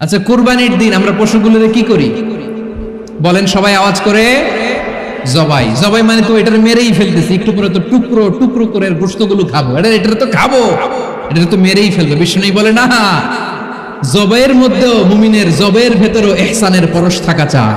আচ্ছা কোরবানির দিন আমরা পশুগুলোরে কি করি? বলেন, সবাই আওয়াজ করে জবাই। জবাই মানে তো এটার মেরেই ফেলতেছি, একটু পরে তো টুকরো টুকরো করে গোস্তগুলো খাব। এটা এটা তো খাব। এটা তো মেরেই ফেলব বিষ্ণু বলে না। জবাইয়ের মধ্যেও মুমিনের জবের ভেতরেও এহসানের পরশ থাকা চায়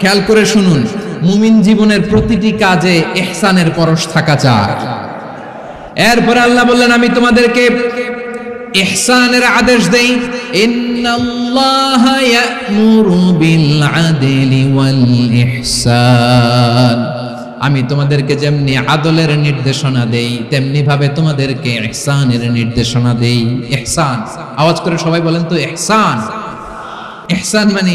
খেয়াল করে শুনুন, মুমিন জীবনের প্রতিটি কাজে এহসানের পরশ থাকা চায় এরপরে আল্লাহ বললেন, আমি তোমাদেরকে ইহসানের আদেশ দেই ওয়াল আমি তোমাদেরকে যেমনি আদলের নির্দেশনা দেই তেমনি ভাবে তোমাদেরকে ইহসানের নির্দেশনা দেই। ইহসান আওয়াজ করে সবাই বলেন তো ইহসান ইহসান মানে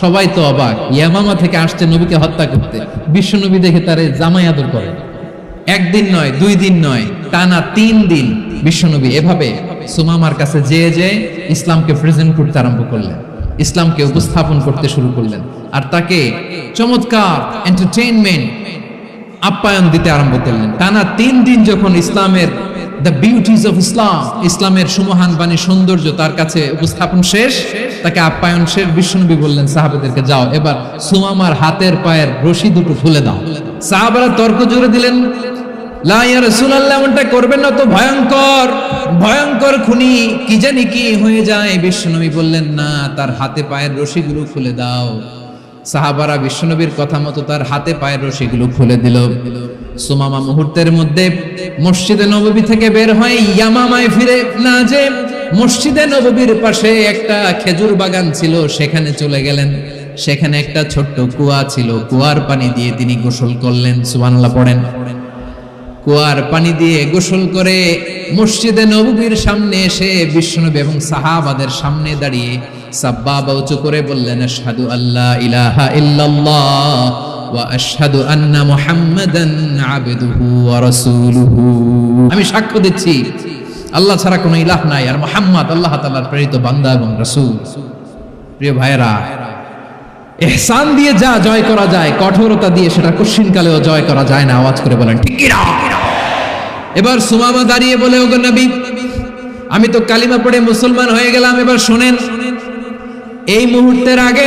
সবাই তো অবাক। ইয়ামামা থেকে আসছে নবীকে হত্যা করতে। বিশ্বনবী দেখে তারে জামাই আদর করে। একদিন নয়, দুই দিন নয়, টানা তিন দিন বিশ্বনবী এভাবে সুমামার কাছে যেয়ে যেয়ে ইসলামকে প্রেজেন্ট করতে আরম্ভ করলেন। ইসলামকে উপস্থাপন করতে শুরু করলেন। আর তাকে চমৎকার এন্টারটেইনমেন্ট আপ্যায়ন দিতে আরম্ভ করলেন। টানা তিন দিন যখন ইসলামের দ্য বিউটিজ অফ ইসলাম ইসলামের সুমহান বাণী সৌন্দর্য তার কাছে উপস্থাপন শেষ তাকে আপ্যায়ন শেষ বিশ্বনবী বললেন, সাহাবাদেরকে যাও, এবার সুমামার হাতের পায়ের রশি দুটো খুলে দাও। সাহাবারা তর্ক জুড়ে দিলেন তার হাতে পায়ের খুলে সুমামা মুহূর্তের মধ্যে মসজিদে নববী থেকে বের হয় ইয়ামামায় ফিরে না যে মসজিদে নববীর পাশে একটা খেজুর বাগান ছিল, সেখানে চলে গেলেন। সেখানে একটা ছোট্ট কুয়া ছিল, কুয়ার পানি দিয়ে তিনি গোসল করলেন, সুবহানাল্লাহ পড়েন। কুয়ার পানি দিয়ে গোসল করে মসজিদে নববীর সামনে এসে বিষ্ণুনবী এবং সাহাবাদের সামনে দাঁড়িয়ে সাব্বাবা উঁচু করে বললেন, আশহাদু আল্লাহ ইলাহা ইল্লাল্লাহ আমি সাক্ষ্য দিচ্ছি আল্লাহ ছাড়া কোনো ইলাহ নাই। আর মুহাম্মদ আল্লাহ তাআলার প্রেরিত বান্দা এবং রাসূল। প্রিয় ভাইয়েরা, এহসান দিয়ে যা জয় করা যায়, কঠোরতা দিয়ে সেটা কশিনকালেও জয় করা যায় না। আওয়াজ করে বলেন, ঠিক এবার সুমামা দাঁড়িয়ে বলে, ওগো নবী, আমি তো কালিমা পড়ে মুসলমান হয়ে গেলাম। এবার শোনেন, এই মুহূর্তের আগে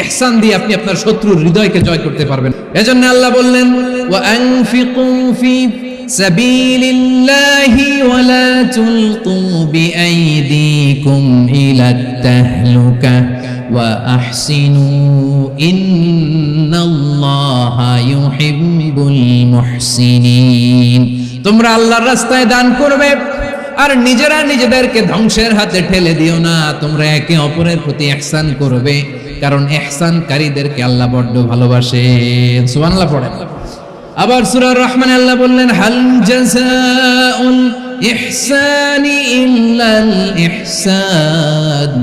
ইহসান দিয়ে আপনি আপনার শত্রুর হৃদয়কে জয় করতে পারবেন। এজন্য আল্লাহ বললেন তোমরা আল্লাহর রাস্তায় দান করবে, আর নিজেরা নিজেদেরকে ধ্বংসের হাতে ঠেলে দিও না। তোমরা একে অপরের প্রতি ইহসান করবে। কারণ এহসানকারীদেরকে আল্লাহ বড্ড ভালোবাসে সুবহানাল্লাহ পড়েন। আবার সূরা রহমান আল্লাহ বললেন, হাল জাযাউল ইহসানি ইল্লাল ইহসান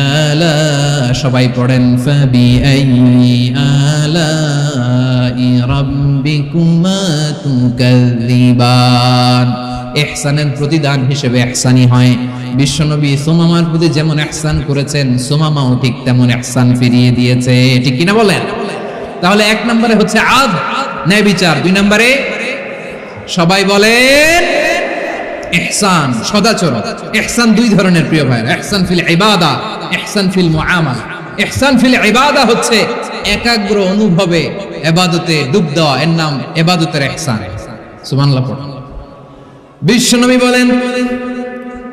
আলা সবাই পড়েন, ফাবিআই আলা প্রতিদান হিসেবে এহসানি হয়। বিশ্বনবী সুমামার প্রতি যেমন ইহসান করেছেন, সুমামাও ঠিক তেমন ইহসান ফিরিয়ে দিয়েছে। ঠিক কিনা বলেন? তাহলে এক নম্বরে হচ্ছে আদ, ন্যায় বিচার। দুই নম্বরে সবাই বলেন দুই ধরনের প্রিয় ভাই ফিল ইবাদা ফিল মুআমালা। ফিল ইবাদা হচ্ছে একাগ্র অনুভবে ইবাদতে ডুব দেওয়া। এর নাম ইবাদতের ইহসান। সুবহানাল্লাহ বিশ্বনবী বলেন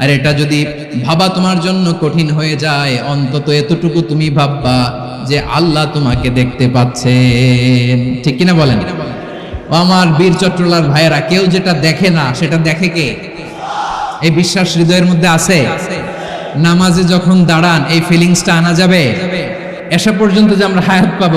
আর এটা যদি ভাবা তোমার জন্য কঠিন হয়ে যায়, অন্তত এতটুকু তুমি ভাববা যে আল্লাহ তোমাকে দেখতে পাচ্ছেন ঠিক কিনা বলেন? আমার বীর চট্টলার ভাইয়েরা, কেউ যেটা দেখে না, সেটা দেখে কে? এই বিশ্বাস হৃদয়ের মধ্যে আছে? নামাজে যখন দাঁড়ান, এই ফিলিংসটা আনা যাবে? এসা পর্যন্ত যে আমরা হায়াত পাবো।